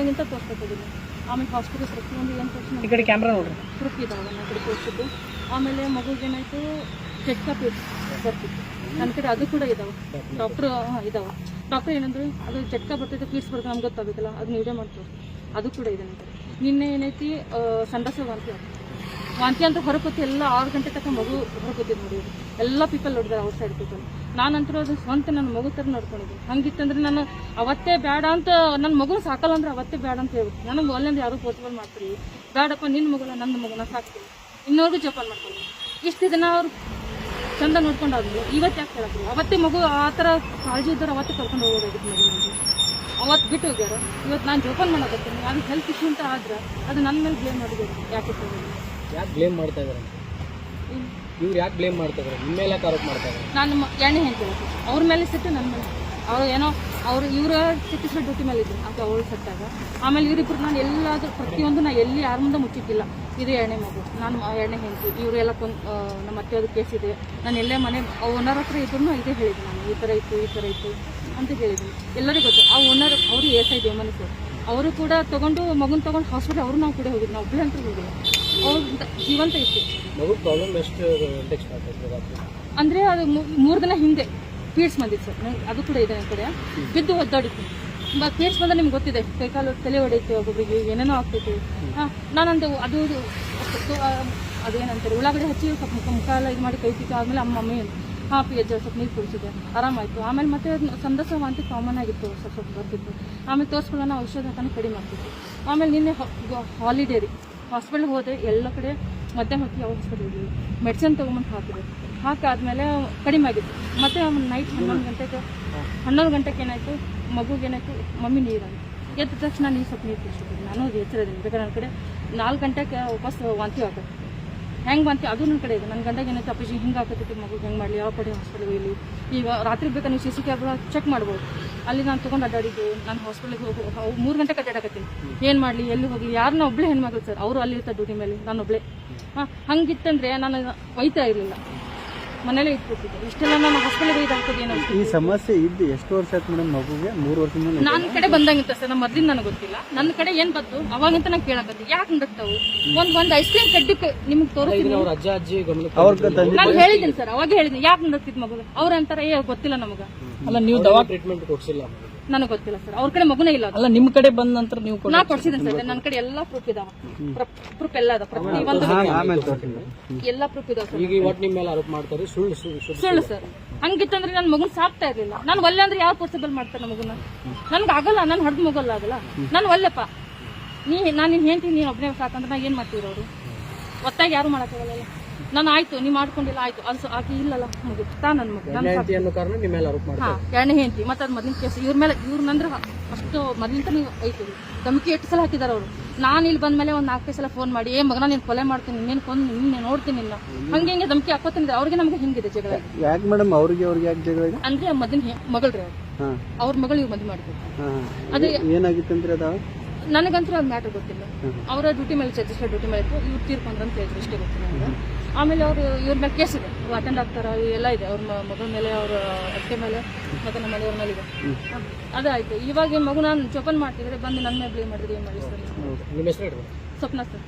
ಬಂದಾಗಿಂತ ತೋರಿಸ್ಕೊತಿದ್ದೀನಿ ಆಮೇಲೆ ಹಾಸ್ಪಿಟಲ್ಸ್ ಪ್ರತಿಯೊಂದು ಏನು ತೋರಿಸಿ ಈ ಕಡೆ ಕ್ಯಾಮ್ರಾ ನೋಡ್ರಿ. ಪ್ರೂಫ್ ಇದಾವೆ ನನ್ನ ಕಡೆ ತೋರಿಸಿದ್ದು ಆಮೇಲೆ ಮಗುಗೇನಾಯಿತು ಚೆಕ್ಅಪ್ ಬರ್ತಿತ್ತು ನನ್ನ ಕಡೆ ಅದು ಕೂಡ ಇದಾವೆ. ಡಾಕ್ಟ್ರು ಇದಾವೆ. ಡಾಕ್ಟರ್ ಏನಂದ್ರು ಅದು ಚೆಕ್ಅಪ್ ಬರ್ತೈತೆ ಫೀಡ್ಸ್ ಬರ್ತದೆ ನಮ್ಗೆ ಗೊತ್ತಾಗುತ್ತಲ್ಲ ಅದು ನೀವೇ ಮಾಡ್ತಾರೆ ಅದು ಕೂಡ ಇದೆ ನನ್ನ ಕಡೆ. ನಿನ್ನೆ ಏನೈತಿ ಸಂಡಸ ವಾಂತಿ ಆಗ್ತದೆ ವಾಂತಿ ಅಂತ ಹೊರಕೊತ್ತಿ ಎಲ್ಲ ಆರು ಗಂಟೆ ತಕ್ಕ ಮಗು ಹೊರಕೊತ್ತಿದ್ದು ನೋಡಿ. ಎಲ್ಲ ಪೀಪಲ್ ನೋಡಿದಾರೆ ಔಟ್ ಸೈಡ್ ಪೀಪಲ್ ನಾನಂತರೂ ಅದು ಸ್ವಂತ ನನ್ನ ಮಗು ಥರ ನೋಡ್ಕೊಂಡಿದ್ದೀನಿ. ಹಂಗಿತ್ತಂದ್ರೆ ನಾನು ಅವತ್ತೇ ಬೇಡ ಅಂತ ನನ್ನ ಮಗು ಸಾಕಲ್ಲ ಅಂದ್ರೆ ಅವತ್ತೇ ಬೇಡ ಅಂತ ಹೇಳ್ಬಿಟ್ಟು ನನಗೆ ಒಳ್ಳೆಂದು ಯಾರು ಪೋಸಿಬಲ್ ಮಾಡ್ತೀರಿ ಬೇಡಪ್ಪ ನಿನ್ನ ಮಗುನ ನನ್ನ ಮಗುನ ಸಾಕ್ತೀನಿ. ಇನ್ನೋರ್ಗು ಜೋಪಾನ ಮಾಡ್ಕೊಂಡು ಇಷ್ಟು ದಿನ ಅವ್ರು ಚಂದ ನೋಡ್ಕೊಂಡಾದ್ರು ಇವತ್ತು ಯಾಕೆ ಕೇಳಿದ್ರು ಅವತ್ತೇ ಮಗು ಆ ಥರ ಕಾಳಜಿ ಇದ್ದಾರೆ ಅವತ್ತೇ ಕರ್ಕೊಂಡು ಹೋಗೋದಾಗಿತ್ತು ಮಗು ನನಗೆ ಅವತ್ತು ಬಿಟ್ಟು ಹೋಗ್ಯಾರ ಇವತ್ತು ನಾನು ಜೋಪಾನ ಮಾಡೋಕತ್ತೀನಿ ಅದು ಹೆಲ್ತ್ ಇಶ್ಯೂ ಅಂತ ಆದ್ರೆ ಅದು ನನ್ನ ಮೇಲೆ ಬ್ಲೇಮ್ ಮಾಡಿದ್ರು ಯಾಕೆ ಯಾಕೆ ಬ್ಲೇಮ್ ಮಾಡ್ತಾ ಇದಾರೆ ಇವ್ರು ಯಾಕೆ ಬ್ಲೇಮ್ ಮಾಡ್ತಾ ಇದಾರೆ? ನಿಮ್ಮ ಮೇಲೆ ಯಾಕೆ ಆರೋಪ ಮಾಡ್ತಾ ಇದಾರೆ? ನಾನು ಎಣ್ಣೆ ಹೇಳ್ತೀನಿ ಅವ್ರ ಮೇಲೆ ಸಿಟ್ಟು ನನ್ನ ಮೇಲೆ. ಅವ್ರು ಏನೋ ಅವ್ರು ಇವರ ಚಿಕಿತ್ಸೆ ಡ್ಯೂಟಿ ಮೇಲೆ ಇದ್ರು. ಅಂತ ಅವಳು ಸತ್ತಾಗ. ಆಮೇಲೆ ಇವರಿಬ್ರು ನಾನು ಎಲ್ಲಾದ್ರೂ ಪ್ರತಿಯೊಂದು ನಾ ಎಲ್ಲಿ ಯಾರ ಮುಂದೆ ಮುಚ್ಚಿದ್ದಿಲ್ಲ ಇದು ಎಣ್ಣೆ ಮಗು. ನಾನು ಎಣ್ಣೆ ಹೆಂಡತಿ. ಇವರು ಎಲ್ಲ ಕೊಂದ್ ಅತ್ತೆ ನಮ್ಮ ಅತ್ತೆಯದು ಕೇಸ್ ಇದೆ. ನಾನು ಎಲ್ಲೇ ಮನೆ ಓನರ್ ಹತ್ರ ಇದ್ರು ಇದೇ ಹೇಳಿದ್ದೆ ನಾನು. ಈ ಥರ ಇತ್ತು, ಈ ಥರ ಇತ್ತು ಅಂತ ಹೇಳಿದ್ದೀನಿ ಎಲ್ಲರಿಗೂ ಗೊತ್ತು. ಆ ಓನರ್ ಅವರು ದೇವಮನಿ ಸರ್ ಅವರು ಕೂಡ ತೊಗೊಂಡು ಮಗುನ ತೊಗೊಂಡು ಹಾಸ್ಪಿಟಲ್ ಅವರು ನಾವು ಕೂಡ ಹೋಗಿದ್ದು. ನಾವು ಒಬ್ಬಳಂತೂ ಹೋಗಿಲ್ಲ. ಅವ್ರು ಜೀವಂತ ಇತ್ತು ಮಗು ಪ್ರಾಬ್ಲಮ್ ಎಷ್ಟು ಗಂಟೆಗೆ ಸ್ಟಾರ್ಟ್ ಆಯ್ತು ರಾತ್ರಿ? ಅಂದರೆ ಅದು ಮೂರು ದಿನ ಹಿಂದೆ ಪೀಡ್ಸ್ ಬಂದಿತ್ತು ಸರ್. ನಂಗೆ ಅದು ಕೂಡ ಇದೆ ನನ್ನ ಕಡೆ. ಬಿದ್ದು ಒದ್ದಾಡಿತ್ತು ಪೀಡ್ಸ್ ಬಂದ್ರೆ ನಿಮ್ಗೆ ಗೊತ್ತಿದೆ ಕೈಕಾಲು ತಲೆ ಹೊಡೆಯುತ್ತೆ ಒಬ್ಬೊಬ್ಬರಿಗೆ ಏನೇನೋ ಆಗ್ತೈತಿ. ನಾನಂದು ಅದು ಅದೇನಂತಾರೆ ಉಳ್ಳಾಗಡ್ಡೆ ಹಚ್ಚಿ ಸ್ವಲ್ಪ ಮುಖ ಮುಖ ಎಲ್ಲ ಇದು ಮಾಡಿ ಕೈತಿತ್ತು ಆದ್ಮೇಲೆ ಅಮ್ಮ ಮಮ್ಮಿ ಹಾಂ ಪಿ ಎಜ್ ಸ್ವಲ್ಪ ನೀರು ಕುಡಿಸಿದೆ ಆರಾಮಾಯಿತು ಆಮೇಲೆ ಮತ್ತೆ ಸಂದಸ ಅಂತ ವಾಂತಿ ಕಾಮನ್ ಆಗಿತ್ತು ಸ್ವಲ್ಪ ಸ್ವಲ್ಪ ಬರ್ತಿತ್ತು ಆಮೇಲೆ ತೋರಿಸ್ಕೊಳ್ಳೋಣ ಔಷಧ ಕಡಿಮೆ ಆಗ್ತಿತ್ತು. ಆಮೇಲೆ ನಿನ್ನೆ ಹಾಲಿಡೇ ರೀ. ಹಾಸ್ಪಿಟ್ಲ್ಗೆ ಹೋದೆ ಎಲ್ಲ ಕಡೆ ಮಧ್ಯಾಹ್ನ ಹೊತ್ತಿಗೆ ಯಾವ ಹಾಸ್ಪಿಟಲ್ ಇದ್ದೀವಿ ಮೆಡಿಸಿನ್ ತೊಗೊಂಬಂದು ಹಾಕಿದೆ ಹಾಕಾದ್ಮೇಲೆ ಕಡಿಮೆ ಆಗಿತ್ತು. ಮತ್ತೆ ನೈಟ್ ಹನ್ನೊಂದು ಗಂಟೆಗೆ ಹನ್ನೊಂದು ಗಂಟೆಗೆ ಏನಾಯಿತು? ಮಗುಗೆ ಏನಾಯಿತು? ಮಮ್ಮಿ ನೀರು ಎದ್ದ ತಕ್ಷಣ ನೀರು ಸ್ವಲ್ಪ ನೀರು ಕುಡಿಸ್ಬಿಟ್ಟು ನಾನು ಅದು ಎಚ್ಚರದಿಂದ ಬೇಕಾದ್ರೆ ನನ್ನ ಕಡೆ ನಾಲ್ಕು ಗಂಟೆಗೆ ವಾಪಸ್ ವಾಂತಿ ಆಗತ್ತೆ ಹೆಂಗೆ ಬಂತು? ಅದು ನನ್ನ ಕಡೆ ಇದೆ. ನನ್ನ ಗಂಡಗೆ ಏನೋ ತಪ್ಪಿಸಿ ಹಿಂಗೆ ಆಗತ್ತೈತಿ ಮಗು, ಹೆಂಗೆ ಮಾಡಲಿ? ಯಾವ ಕಡೆ ಹಾಸ್ಪಿಟಲ್ಗೆ ಇಲ್ಲಿ? ಈಗ ರಾತ್ರಿ ಬೇಕಾ ನೀವು ಸಿ ಸಿ ಕ್ಯಾಮ್ರಾ ಚೆಕ್ ಮಾಡ್ಬೋದು. ಅಲ್ಲಿ ನಾನು ತೊಗೊಂಡು ಅಡ್ಡಾಡಿದ್ದು, ನಾನು ಹಾಸ್ಪಿಟಲ್ಗೆ ಹೋಗಿ ಮೂರು ಗಂಟೆ ಅಡ್ಡಾಡಕತ್ತೀನಿ. ಏನು ಮಾಡಲಿ? ಎಲ್ಲಿ ಹೋಗಿ ಯಾರನ್ನ ಒಬ್ಬಳೇ ಹೆಣ್ಮಗಳು ಸರ್ ಅವರು ಅಲ್ಲಿ ಇರ್ತಾರೆ ಡ್ಯೂಟಿ ಮೇಲೆ. ನಾನು ಒಬ್ಬಳೇ ಹಾಂ, ಹಂಗಿತ್ತಂದ್ರೆ ನಾನು ಒಯ್ತಾ ಇರಲಿಲ್ಲ. ಮನೇಲೇ ಇಟ್ಬಿಟ್ಟಿದ್ದೆ. ಇಷ್ಟೆಲ್ಲ ನಾನು ಹಾಸ್ಪಿಟಲ್ ಇದಾಗ್ತದೆ ಏನೋ ಈ ಸಮಸ್ಯೆ ಇದ್ದು ಎಷ್ಟು ವರ್ಷ ಆಯ್ತು ಮೇಡಮ್ ಮಗುಗೆ? ಮೂರು ವರ್ಷದಿಂದ ನನ್ನ ಕಡೆ ಬಂದಂಗಿತ್ತ ಸರ್ ನಮ್ಮ ಮೊದ್ಲಿಂದ ನನಗೆ ಗೊತ್ತಿಲ್ಲ. ನನ್ನ ಕಡೆ ಏನ್ ಬಂತು? ಅವಾಗಂತ ನಾನು ಕೇಳಕತ್ತಿ. ಯಾಕೆ ನಡಕ್ತಾವು ಒಂದ್ ಒಂದ್ ಐಸ್ ಕ್ರೀಮ್ ಕಡ್ಡಿ ನಿಮ್ಗೆ ತೋರಿಸ್ತೀನಿ. ಅವ್ರ ಅಜ್ಜ ಅಜ್ಜಿ ಗಮನ ಅವ್ರ ತಂದೆ ನಾನು ಹೇಳಿದ್ದೀನಿ ಸರ್ ಅವಾಗ ಹೇಳಿದ್ದೀನಿ ಯಾಕೆ ನಡಕ್ತಿದ್ ಮಗು ಅವ್ರ ಅಂತಾರ ಏ ಗೊತ್ತಿಲ್ಲ ನಮಗ. ಅಲ್ಲ ನೀವು ದವಾ ಟ್ರೀಟ್ಮೆಂಟ್ ಕೊಡ್ಸಿಲ್ಲ. ನನಗೆ ಗೊತ್ತಿಲ್ಲ ಸರ್. ಅವ್ರ ಕಡೆ ಮಗುನೇ ಇಲ್ಲ ಅದು. ಅಲ್ಲ ನಿಮ್ಮ ಕಡೆ ಬಂದ ನಂತರ ನೀವು ನಾ ಕೊಡ್ಸಿದ್ದೀನಿ ಸರ್. ನನ್ನ ಕಡೆ ಎಲ್ಲಾ ಪ್ರೂಫ್ ಇದಾವ. ಪ್ರೂಫ್ ಎಲ್ಲ ಅದ ಪ್ರತಿ ಒಂದು ಎಲ್ಲಾ ಪ್ರೂಫ್ ಇದಾವ ಸರ್. ಈಗ ಇವತ್ತು ನಿಮ್ಮ ಮೇಲೆ ಆರೋಪ ಮಾಡ್ತಾರೆ ಸುಳ್ಳು ಸುಳ್ಳು ಸುಳ್ಳು ಸುಳ್ಳು. ಸರ್. ಹಂಗಿತ್ತಂದ್ರೆ ನನ್ನ ಮಗುನ್ ಸಾಕ್ತಾ ಇರ್ಲಿಲ್ಲ. ನಾನು ಒಲ್ಲೆ ಅಂದ್ರೆ ಯಾವ ಪಾಸಿಬಲ್ ಮಾಡ್ತಾರೆ ಮಗನ? ನನ್ಗ ಆಗಲ್ಲ ನಾನು ಹಡ್ದು ಮಗಲ್ಲ ಆಗಲ್ಲ ನಾನು ಒಲ್ಲೆಪ್ಪ. ನೀ ನಾನು ನಿನ್ ಹೇಳ್ತೀನಿ ನೀನು ಒಬ್ಬನೇ ಸಾಕಂದ್ರೆ ನಾ ಏನ್ ಮಾಡ್ತೀರ ಅವರು? ಒತ್ತಾಗಿ ಯಾರು ಮಾಡೋಕ್ಕಾಗಲ್ಲ ನಾನು ಆಯ್ತು ನೀವು ಮಾಡ್ಕೊಂಡಿಲ್ಲ ಆಯ್ತು. ಅದು ಆಕೆ ಇಲ್ಲಲ್ಲ ಮುಗಿತು ತಾ ನನ್ನ ಮಗು ನನ್ನ ಹೆಂಡತಿ ಅನ್ನೋ ಕಾರಣ ನಿಮ್ಮ ಮೇಲೆ ಆರೋಪ ಮಾಡ್ತಾರೆ. ಹಾ ಎರಡನೇ ಹೆಂಡತಿ ಮತ್ತೆ ಅದು ಮೊದಲಿನ ಕೇಸ್. ಇವ್ರ ಮೇಲೆ ಇವ್ರ ನಂದ್ರ ಅಷ್ಟು ಮೊದಲಿಂದ ನೀವು ಐತಿ. ಧಮಕಿ ಎಷ್ಟು ಸಲ ಹಾಕಿದಾರ ಅವರು. ನಾನು ಇಲ್ಲಿ ಬಂದ್ಮೇಲೆ ಒಂದು ನಾಲ್ಕೈದು ಸಲ ಫೋನ್ ಮಾಡಿ ಏ ಮಗನ ನೀನು ಕೊಲೆ ಮಾಡ್ತೀನಿ ನೀನು ಕೊಂದು ನಿನ್ನೆ ನೋಡ್ತೀನಿ ಇಲ್ಲ. ಹಂಗೆ ಹಿಂಗೆ ಧಮಕಿ ಹಾಕೋತೀನಿ ಅವ್ರಿಗೆ ನಮ್ಗೆ ಹಿಂಗಿದೆ ಜಗಳ. ಯಾಕೆ ಮೇಡಮ್ ಅವ್ರಿಗೆ ಅವ್ರಿಗೆ ಯಾಕೆ ಜಗಳ ಅಂದ್ರೆ ಮೊದಲಿನ ಮಗಳ್ರಿ ಅವ್ರು. ಅವ್ರ ಮಗಳು ಇವ್ರು ಮದುವೆ ಮಾಡ್ಬೇಕು. ಅದೇ ಅದು ಏನಾಗಿತ್ತಂದ್ರೆ ಅದಾವ ನನಗಂತೂ ಅದು ಮ್ಯಾಟ್ರ್ ಗೊತ್ತಿಲ್ಲ. ಅವರ ಡ್ಯೂಟಿ ಮೇಲೆ ಛತ್ತೀಸ್ಗಢ ಡ್ಯೂಟಿ ಮೇಲೆ ಇತ್ತು ಇವ್ರು ತೀರ್ಕೊಂಡ್ರು ಅಂತ ಹೇಳಿದ್ರು ಇಷ್ಟೇ ಗೊತ್ತಿಲ್ಲ ನನಗೆ. ಆಮೇಲೆ ಅವರು ಇವ್ರ ಮೇಲೆ ಕೇಸ್ ಇದೆ. ಅಟೆಂಡ್ ಆಗ್ತಾರ ಎಲ್ಲ ಇದೆ. ಅವ್ರ ಮಗನ ಮೇಲೆ ಅವ್ರ ಅತ್ತೆ ಮೇಲೆ ಮತ್ತೆ ನಮ್ಮ ಮನೆಯವ್ರ ಮೇಲೆ ಇದೆ. ಅದಾಯ್ತು. ಇವಾಗ ಮಗು ನಾನು ಚೋಪನ್ ಮಾಡ್ತಿದ್ರೆ ಬಂದು ನನ್ನ ಮೇಲೆ ಬ್ಲೇಮ್ ಮಾಡಿದ್ರೆ ಏನು ಮಾಡಿ ಸರ್ ನಿಮ್ಮ ಹೆಸರು ಸ್ವಪ್ನ ಸರ್.